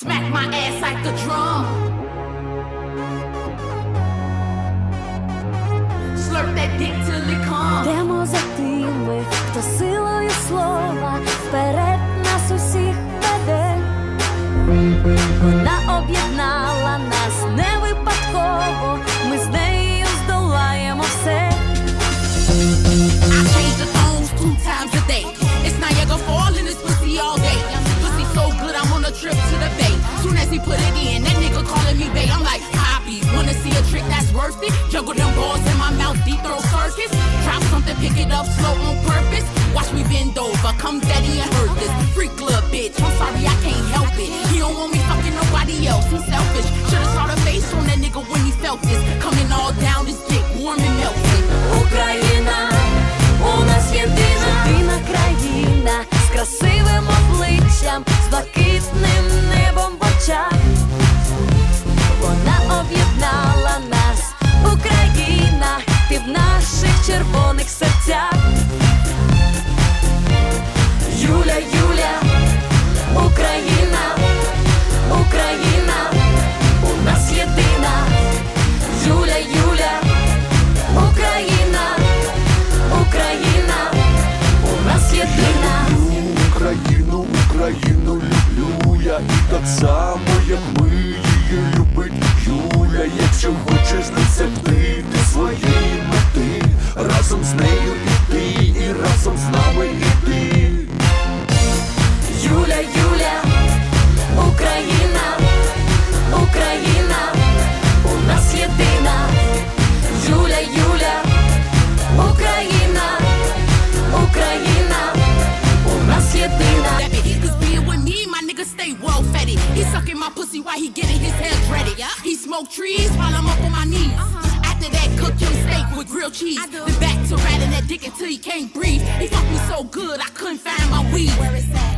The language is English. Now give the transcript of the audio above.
Smack my ass like a drum. Slurp that dick till it comes. Йдемо за тими, хто силою слова вперед нас усіх веде. Up slow on purpose. Watch me bend over, come daddy так само, як ми її любить Юля. Якщо хочеш досягти ти своєї мети, разом з нею my pussy while he getting his hair dreaded. He smoke trees while I'm up on my knees. After that, cook him steak with grilled cheese. Then back to ratting that dick until he can't breathe. He fucked me so good I couldn't find my weed.